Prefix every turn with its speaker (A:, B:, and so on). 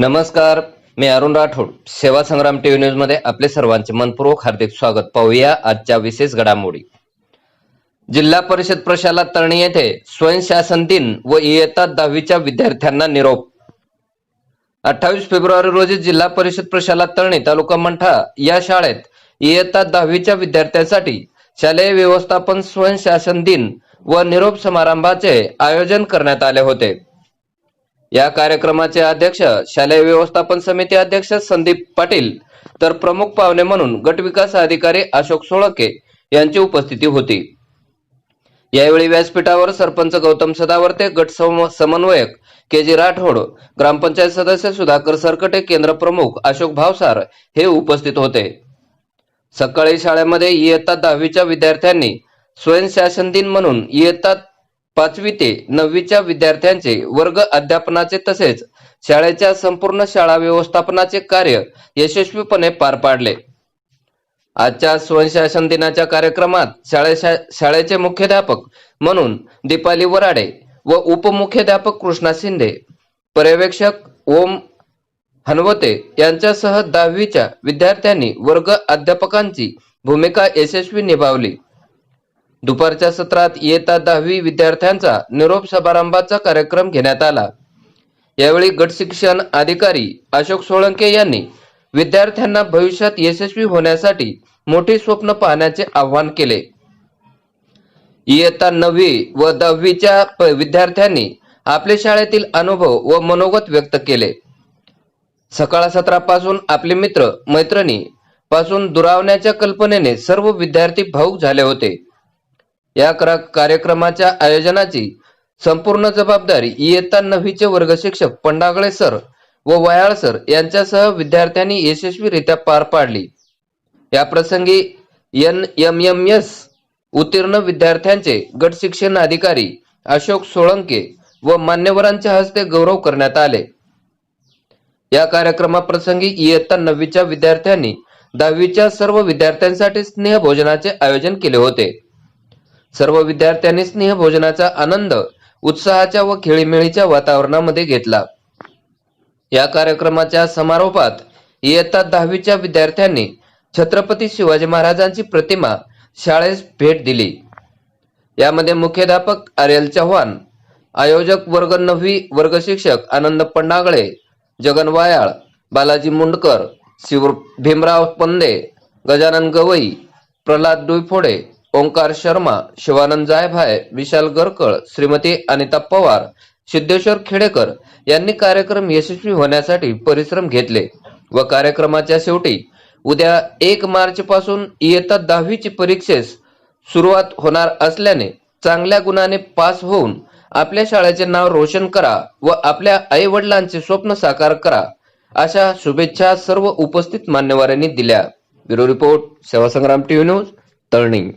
A: नमस्कार मी अरुण राठोड. सेवा संग्राम टीव्ही न्यूजमध्ये आपले सर्वांचे मनपूर्वक हार्दिक स्वागत. पाहूया आजच्या विशेष घडामोडी. जिल्हा परिषद प्रशाला तळणी येथे स्वयंशासन दिन व इयत्ता दहावीच्या विद्यार्थ्यांना निरोप. अठ्ठावीस फेब्रुवारी रोजी जिल्हा परिषद प्रशाला तळणी तालुका मंठा या शाळेत इयत्ता दहावीच्या विद्यार्थ्यांसाठी शालेय व्यवस्थापन स्वयंशासन दिन व निरोप समारंभाचे आयोजन करण्यात आले होते. या कार्यक्रमाचे अध्यक्ष शालेय व्यवस्थापन समिती अध्यक्ष संदीप पाटील तर प्रमुख पाहुणे म्हणून गट विकास अधिकारी अशोक सोळके यांची उपस्थिती होती. यावेळी व्यासपीठावर सरपंच गौतम सदावर्ते गट समन्वयक के जी राठोड ग्रामपंचायत सदस्य सुधाकर सरकटे केंद्र प्रमुख अशोक भावसार हे उपस्थित होते. सकाळी शाळेमध्ये इयत्ता दहावीच्या विद्यार्थ्यांनी स्वयंशासन दिन म्हणून इयत्ता पाचवी ते नववीच्या विद्यार्थ्यांचे वर्ग अध्यापनाचे तसेच शाळेच्या संपूर्ण शाळा व्यवस्थापनाचे कार्य यशस्वीपणे पार पाडले. आजच्या स्वयंशासन दिनाच्या कार्यक्रमात शाळे शाळेचे मुख्याध्यापक म्हणून दीपाली वराडे व उपमुख्याध्यापक कृष्णा शिंदे पर्यवेक्षक ओम हनवते यांच्यासह दहावीच्या विद्यार्थ्यांनी वर्ग अध्यापकांची भूमिका यशस्वी निभावली. दुपारच्या सत्रात इयत्ता दहावी विद्यार्थ्यांचा निरोप समारंभाचा कार्यक्रम घेण्यात आला. यावेळी गट शिक्षण अधिकारी अशोक सोळंके यांनी विद्यार्थ्यांना भविष्यात यशस्वी होण्यासाठी मोठी स्वप्न पाहण्याचे आवाहन केले. इयत्ता नववी व दहावीच्या विद्यार्थ्यांनी आपल्या शाळेतील अनुभव व मनोगत व्यक्त केले. सकाळ सत्रापासून आपले मित्र मैत्रिणी पासून दुरावण्याच्या कल्पनेने सर्व विद्यार्थी भाऊक झाले होते. या कार्यक्रमाच्या आयोजनाची संपूर्ण जबाबदारी इयत्ता नववीचे वर्ग शिक्षक पंडागळे सर व वयाळ सर यांच्यासह विद्यार्थ्यांनी यशस्वीरित्या पार पाडली. या प्रसंगी एन एम एम एस उत्तीर्ण विद्यार्थ्यांचे गट शिक्षण अधिकारी अशोक सोळंके व मान्यवरांच्या हस्ते गौरव करण्यात आले. या कार्यक्रमाप्रसंगी इयत्ता नववीच्या विद्यार्थ्यांनी दहावीच्या सर्व विद्यार्थ्यांसाठी स्नेह भोजनाचे आयोजन केले होते. सर्व विद्यार्थ्यांनी स्नेह भोजनाचा आनंद उत्साहाच्या व खेळीमेळीच्या वातावरणामध्ये घेतला. या कार्यक्रमाच्या समारोपात इयत्ता दहावीच्या विद्यार्थ्यांनी छत्रपती शिवाजी महाराजांची प्रतिमा शाळेस भेट दिली. यामध्ये मुख्याध्यापक आर्यल चव्हाण आयोजक वर्ग नववी वर्ग शिक्षक आनंद पंडागळे जगन वायाळ बालाजी मुंडकर शिव भीमराव पंदे गजानन गवई प्रल्हाद डुईफोडे ओंकार शर्मा शिवानंद जायभाय विशाल गरकळ श्रीमती अनिता पवार सिद्धेश्वर खेडेकर यांनी कार्यक्रम यशस्वी होण्यासाठी परिश्रम घेतले व कार्यक्रमाच्या शेवटी उद्या एक मार्च पासून इयत्ता दहावीची परीक्षेस सुरुवात होणार असल्याने चांगल्या गुणाने पास होऊन आपल्या शाळेचे नाव रोशन करा व आपल्या आई वडिलांचे स्वप्न साकार करा अशा शुभेच्छा सर्व उपस्थित मान्यवरांनी दिल्या. Bureau report Sevasangram TV news Talni.